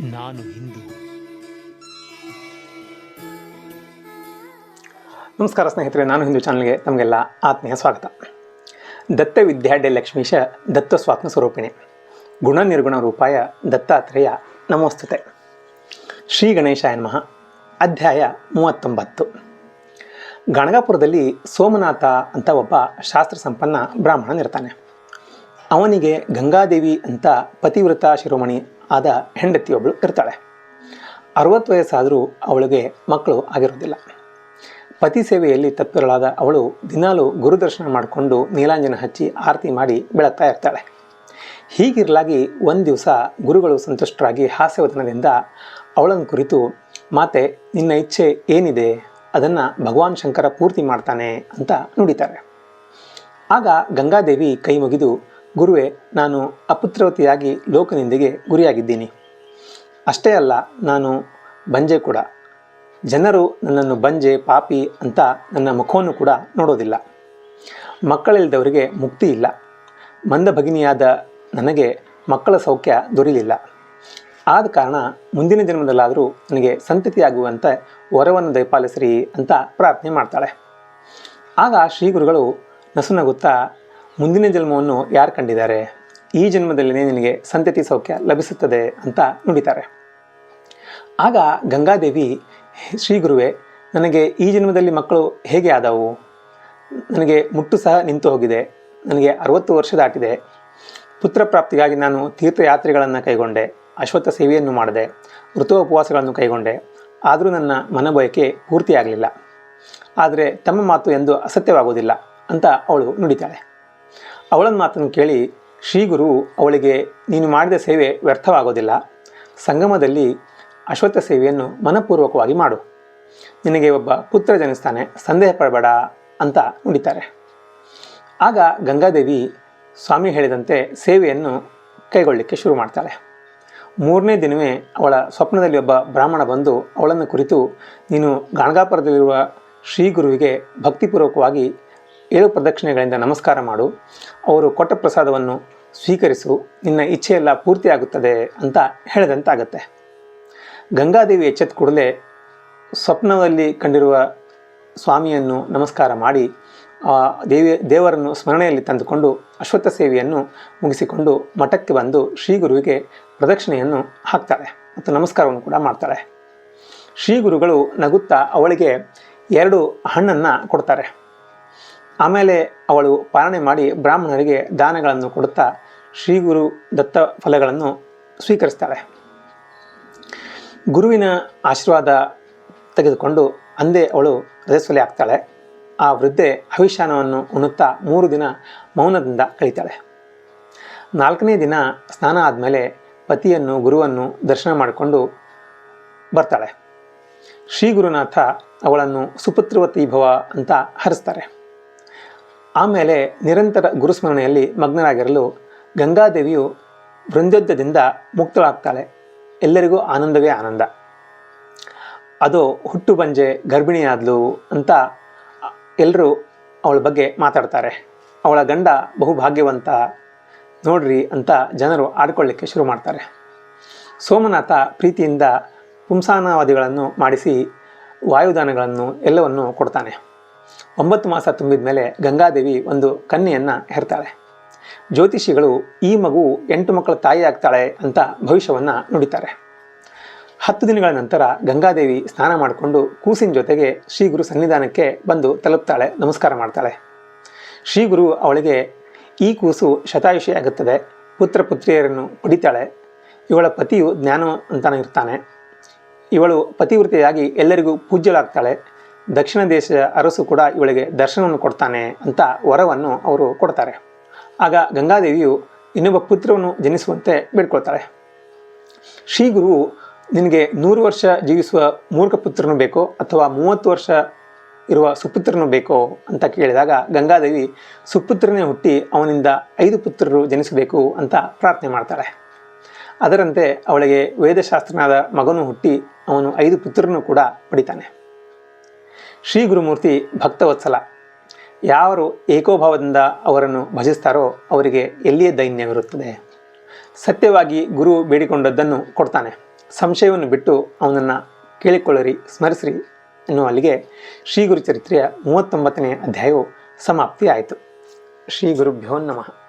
ನಾನು ಹಿಂದೂ. ನಮಸ್ಕಾರ ಸ್ನೇಹಿತರೆ, ನಾನು ಹಿಂದೂ ಚಾನಲ್ಗೆ ತಮಗೆಲ್ಲ ಆತ್ಮೀಯ ಸ್ವಾಗತ. ದತ್ತ ವಿದ್ಯಾಢ್ಯ ಲಕ್ಷ್ಮೀಶ ದತ್ತ ಸ್ವಾತ್ಮ ಸ್ವರೂಪಿಣಿ. ಗುಣ ನಿರ್ಗುಣ ರೂಪಾಯ ದತ್ತಾತ್ರೇಯ ನಮೋಸ್ತುತೆ. ಶ್ರೀ ಗಣೇಶಾಯ ನಮಃ, ಅಧ್ಯಾಯ ಮೂವತ್ತೊಂಬತ್ತು. ಗಣಗಾಪುರದಲ್ಲಿ ಸೋಮನಾಥ ಅಂತ ಒಬ್ಬ ಶಾಸ್ತ್ರ ಸಂಪನ್ನ ಬ್ರಾಹ್ಮಣನಿರ್ತಾನೆ ಅವನಿಗೆ ಗಂಗಾದೇವಿ ಅಂತ ಪತಿವ್ರತ ಶಿರೋಮಣಿ ಆದ ಹೆಂಡತಿಯೊಬ್ಬಳು ಇರ್ತಾಳೆ. ಅರವತ್ತು ವಯಸ್ಸಾದರೂ ಅವಳಿಗೆ ಮಕ್ಕಳು ಆಗಿರೋದಿಲ್ಲ. ಪತಿ ಸೇವೆಯಲ್ಲಿ ತತ್ಪರಳಾದ ಅವಳು ದಿನಾಲು ಗುರುದರ್ಶನ ಮಾಡಿಕೊಂಡು ನೀಲಾಂಜನ ಹಚ್ಚಿ ಆರತಿ ಮಾಡಿ ಬೆಳಗ್ತಾ ಇರ್ತಾಳೆ. ಹೀಗಿರಲಾಗಿ ಒಂದು ದಿವಸ ಗುರುಗಳು ಸಂತುಷ್ಟರಾಗಿ ಹಾಸ್ಯವತನದಿಂದ ಅವಳನ್ನು ಕುರಿತು, ಮಾತೆ, ನಿನ್ನ ಇಚ್ಛೆ ಏನಿದೆ? ಅದನ್ನು ಭಗವಾನ್ ಶಂಕರ ಪೂರ್ತಿ ಮಾಡ್ತಾನೆ ಅಂತ ನುಡಿತಾರೆ. ಆಗ ಗಂಗಾದೇವಿ ಕೈ ಮುಗಿದು ಗುರುವೇ, ನಾನು ಅಪುತ್ರವತಿಯಾಗಿ ಲೋಕನಿಂದೆಗೆ ಗುರಿಯಾಗಿದ್ದೀನಿ. ಅಷ್ಟೇ ಅಲ್ಲ, ನಾನು ಬಂಜೆ ಕೂಡ. ಜನರು ನನ್ನನ್ನು ಬಂಜೆ, ಪಾಪಿ ಅಂತ ನನ್ನ ಮುಖವನ್ನು ಕೂಡ ನೋಡೋದಿಲ್ಲ. ಮಕ್ಕಳಿಲ್ಲದವರಿಗೆ ಮುಕ್ತಿ ಇಲ್ಲ. ಮಂದ ಭಗಿನಿಯಾದ ನನಗೆ ಮಕ್ಕಳ ಸೌಖ್ಯ ದೊರೆಯಲಿಲ್ಲ. ಆದ ಕಾರಣ ಮುಂದಿನ ಜನ್ಮದಲ್ಲಾದರೂ ನನಗೆ ಸಂತತಿಯಾಗುವಂತೆ ವರವನ್ನು ದಯಪಾಲಿಸ್ರಿ ಅಂತ ಪ್ರಾರ್ಥನೆ ಮಾಡ್ತಾಳೆ. ಆಗ ಶ್ರೀ ಗುರುಗಳು ನಸುನಗುತ್ತಾ ಮುಂದಿನ ಜನ್ಮವನ್ನು ಯಾರು ಕಂಡಿದ್ದಾರೆ? ಈ ಜನ್ಮದಲ್ಲಿನೇ ನಿನಗೆ ಸಂತತಿ ಸೌಖ್ಯ ಲಭಿಸುತ್ತದೆ ಅಂತ ನುಡಿತಾರೆ. ಆಗ ಗಂಗಾದೇವಿ ಶ್ರೀ ಗುರುವೆ, ನನಗೆ ಈ ಜನ್ಮದಲ್ಲಿ ಮಕ್ಕಳು ಹೇಗೆ ಆದವು? ನನಗೆ ಮುಟ್ಟು ಸಹ ನಿಂತು ಹೋಗಿದೆ. ನನಗೆ ಅರವತ್ತು ವರ್ಷ ದಾಟಿದೆ. ಪುತ್ರ ಪ್ರಾಪ್ತಿಗಾಗಿ ನಾನು ತೀರ್ಥಯಾತ್ರೆಗಳನ್ನು ಕೈಗೊಂಡೆ, ಅಶ್ವತ್ಥ ಸೇವೆಯನ್ನು ಮಾಡಿದೆ ಋತು ಉಪವಾಸಗಳನ್ನು ಕೈಗೊಂಡೆ. ಆದರೂ ನನ್ನ ಮನಬಯಕೆ ಪೂರ್ತಿಯಾಗಲಿಲ್ಲ. ಆದರೆ ತಮ್ಮ ಮಾತು ಎಂದು ಅಸತ್ಯವಾಗುವುದಿಲ್ಲ ಅಂತ ಅವಳು ನುಡಿತಾಳೆ. ಅವಳ ಮಾತನ್ನು ಕೇಳಿ ಶ್ರೀಗುರು ಅವಳಿಗೆ, ನೀನು ಮಾಡಿದ ಸೇವೆ ವ್ಯರ್ಥವಾಗೋದಿಲ್ಲ. ಸಂಗಮದಲ್ಲಿ ಅಶ್ವತ್ಥ ಸೇವೆಯನ್ನು ಮನಪೂರ್ವಕವಾಗಿ ಮಾಡು. ನಿನಗೆ ಒಬ್ಬ ಪುತ್ರ ಜನಿಸ್ತಾನೆ, ಸಂದೇಹ ಪಡಬೇಡ ಅಂತ ನುಡಿತಾರೆ. ಆಗ ಗಂಗಾದೇವಿ ಸ್ವಾಮಿ ಹೇಳಿದಂತೆ ಸೇವೆಯನ್ನು ಕೈಗೊಳ್ಳಲಿಕ್ಕೆ ಶುರು ಮಾಡ್ತಾಳೆ. ಮೂರನೇ ದಿನವೇ ಅವಳ ಸ್ವಪ್ನದಲ್ಲಿ ಒಬ್ಬ ಬ್ರಾಹ್ಮಣ ಬಂದು ಅವಳನ್ನು ಕುರಿತು, ನೀನು ಗಾಣಗಾಪುರದಲ್ಲಿರುವ ಶ್ರೀ ಗುರುವಿಗೆ ಭಕ್ತಿಪೂರ್ವಕವಾಗಿ ಏಳು ಪ್ರದಕ್ಷಿಣೆಗಳಿಂದ ನಮಸ್ಕಾರ ಮಾಡು. ಅವರು ಕೊಟ್ಟ ಪ್ರಸಾದವನ್ನು ಸ್ವೀಕರಿಸು. ನಿನ್ನ ಇಚ್ಛೆಯೆಲ್ಲ ಪೂರ್ತಿಯಾಗುತ್ತದೆ ಅಂತ ಹೇಳಿದಂತಾಗತ್ತೆ. ಗಂಗಾದೇವಿ ಎಚ್ಚೆತ್ತ ಕೂಡಲೇ ಸ್ವಪ್ನದಲ್ಲಿ ಕಂಡಿರುವ ಸ್ವಾಮಿಯನ್ನು ನಮಸ್ಕಾರ ಮಾಡಿ ದೇವಿ, ದೇವರನ್ನು ಸ್ಮರಣೆಯಲ್ಲಿ ತಂದುಕೊಂಡು ಅಶ್ವತ್ಥ ಸೇವೆಯನ್ನು ಮುಗಿಸಿಕೊಂಡು ಮಠಕ್ಕೆ ಬಂದು ಶ್ರೀ ಗುರುವಿಗೆ ಪ್ರದಕ್ಷಿಣೆಯನ್ನು ಹಾಕ್ತಾಳೆ ಮತ್ತು ನಮಸ್ಕಾರವನ್ನು ಕೂಡ ಮಾಡ್ತಾಳೆ ಶ್ರೀ ಗುರುಗಳು ನಗುತ್ತಾ ಅವಳಿಗೆ ಎರಡು ಹಣ್ಣನ್ನು ಕೊಡ್ತಾರೆ. ಆಮೇಲೆ ಅವಳು ಪಾಲನೆ ಮಾಡಿ ಬ್ರಾಹ್ಮಣರಿಗೆ ದಾನಗಳನ್ನು ಕೊಡುತ್ತಾ ಶ್ರೀ ಗುರು ದತ್ತ ಫಲಗಳನ್ನು ಸ್ವೀಕರಿಸ್ತಾಳೆ. ಗುರುವಿನ ಆಶೀರ್ವಾದ ತೆಗೆದುಕೊಂಡು ಅಂದೇ ಅವಳು ರಜಸ್ವಲಿ ಆಗ್ತಾಳೆ. ಆ ವೃದ್ಧೆ ಅವಿಷಾನವನ್ನು ಉಣ್ಣುತ್ತಾ ಮೂರು ದಿನ ಮೌನದಿಂದ ಕಳೀತಾಳೆ. ನಾಲ್ಕನೇ ದಿನ ಸ್ನಾನ ಆದಮೇಲೆ ಪತಿಯನ್ನು ಗುರುವನ್ನು ದರ್ಶನ ಮಾಡಿಕೊಂಡು ಬರ್ತಾಳೆ. ಶ್ರೀ ಗುರುನಾಥ ಅವಳನ್ನು ಸುಪುತ್ರವತಿ ಭವ ಅಂತ ಹರಿಸ್ತಾರೆ. ಆಮೇಲೆ ನಿರಂತರ ಗುರುಸ್ಮರಣೆಯಲ್ಲಿ ಮಗ್ನರಾಗಿರಲು ಗಂಗಾದೇವಿಯು ವೃಂದೋದ್ಯದಿಂದ ಮುಕ್ತಳಾಗ್ತಾಳೆ. ಎಲ್ಲರಿಗೂ ಆನಂದವೇ ಆನಂದ. ಅದು ಹುಟ್ಟು ಬಂಜೆ ಗರ್ಭಿಣಿಯಾದ್ಲು ಅಂತ ಎಲ್ಲರೂ ಅವಳ ಬಗ್ಗೆ ಮಾತಾಡ್ತಾರೆ. ಅವಳ ಗಂಡ ಬಹುಭಾಗ್ಯವಂತ ನೋಡ್ರಿ ಅಂತ ಜನರು ಆಡ್ಕೊಳ್ಳಿಕ್ಕೆ ಶುರು ಮಾಡ್ತಾರೆ. ಸೋಮನಾಥ ಪ್ರೀತಿಯಿಂದ ಪುಂಸಾನವಾದಿಗಳನ್ನು ಮಾಡಿಸಿ ವಾಯುದಾನಗಳನ್ನು ಎಲ್ಲವನ್ನು ಕೊಡ್ತಾನೆ. ಒಂಬತ್ತು ಮಾಸ ತುಂಬಿದ ಮೇಲೆ ಗಂಗಾದೇವಿ ಒಂದು ಕನ್ಯೆಯನ್ನು ಹೆರ್ತಾಳೆ. ಜ್ಯೋತಿಷಿಗಳು ಈ ಮಗು ಎಂಟು ಮಕ್ಕಳ ತಾಯಿ ಆಗ್ತಾಳೆ ಅಂತ ಭವಿಷ್ಯವನ್ನು ನುಡಿತಾರೆ. ಹತ್ತು ದಿನಗಳ ನಂತರ ಗಂಗಾದೇವಿ ಸ್ನಾನ ಮಾಡಿಕೊಂಡು ಕೂಸಿನ ಜೊತೆಗೆ ಶ್ರೀಗುರು ಸನ್ನಿಧಾನಕ್ಕೆ ಬಂದು ತಲುಪ್ತಾಳೆ, ನಮಸ್ಕಾರ ಮಾಡ್ತಾಳೆ. ಶ್ರೀಗುರು ಅವಳಿಗೆ, ಈ ಕೂಸು ಶತಾಯುಷಿ ಆಗುತ್ತದೆ, ಪುತ್ರ ಪುತ್ರಿಯರನ್ನು ಪಡಿತಾಳೆ, ಇವಳ ಪತಿಯು ಜ್ಞಾನವಂತನ ಇರ್ತಾನೆ ಇವಳು ಪತಿವೃತ್ತಿಯಾಗಿ ಎಲ್ಲರಿಗೂ ಪೂಜ್ಯಳಾಗ್ತಾಳೆ ದಕ್ಷಿಣ ದೇಶದ ಅರಸು ಕೂಡ ಇವಳಿಗೆ ದರ್ಶನವನ್ನು ಕೊಡ್ತಾನೆ ಅಂತ ವರವನ್ನು ಅವರು ಕೊಡ್ತಾರೆ. ಆಗ ಗಂಗಾದೇವಿಯು ಇನ್ನೊಬ್ಬ ಪುತ್ರವನ್ನು ಜನಿಸುವಂತೆ ಬೇಡ್ಕೊಳ್ತಾಳೆ. ಶ್ರೀ ಗುರು, ನಿನಗೆ ನೂರು ವರ್ಷ ಜೀವಿಸುವ ಮೂರ್ಖ ಪುತ್ರನು ಬೇಕೋ ಅಥವಾ ಮೂವತ್ತು ವರ್ಷ ಇರುವ ಸುಪುತ್ರನು ಬೇಕೋ ಅಂತ ಕೇಳಿದಾಗ ಗಂಗಾದೇವಿ ಸುಪುತ್ರನೇ ಹುಟ್ಟಿ ಅವನಿಂದ ಐದು ಪುತ್ರರು ಜನಿಸಬೇಕು ಅಂತ ಪ್ರಾರ್ಥನೆ ಮಾಡ್ತಾಳೆ. ಅದರಂತೆ ಅವಳಿಗೆ ವೇದಶಾಸ್ತ್ರನಾದ ಮಗನು ಹುಟ್ಟಿ ಅವನು ಐದು ಪುತ್ರರನ್ನು ಕೂಡ ಪಡಿತಾನೆ. ಶ್ರೀ ಗುರುಮೂರ್ತಿ ಭಕ್ತವತ್ಸಲ. ಯಾರು ಏಕೋಭಾವದಿಂದ ಅವರನ್ನು ಭಜಿಸ್ತಾರೋ ಅವರಿಗೆ ಎಲ್ಲಿಯೇ ದೈನ್ಯವಿರುತ್ತದೆ. ಸತ್ಯವಾಗಿ ಗುರು ಬೇಡಿಕೊಂಡದ್ದನ್ನು ಕೊಡ್ತಾನೆ. ಸಂಶಯವನ್ನು ಬಿಟ್ಟು ಅವನನ್ನು ಕೇಳಿಕೊಳ್ಳಿರಿ, ಸ್ಮರಿಸಿರಿ ಎನ್ನುವ ಅಲ್ಲಿಗೆ ಶ್ರೀ ಗುರುಚರಿತ್ರೆಯ ಮೂವತ್ತೊಂಬತ್ತನೇ ಅಧ್ಯಾಯವು ಸಮಾಪ್ತಿಯಾಯಿತು. ಶ್ರೀ ಗುರುಭ್ಯೋ ನಮಃ.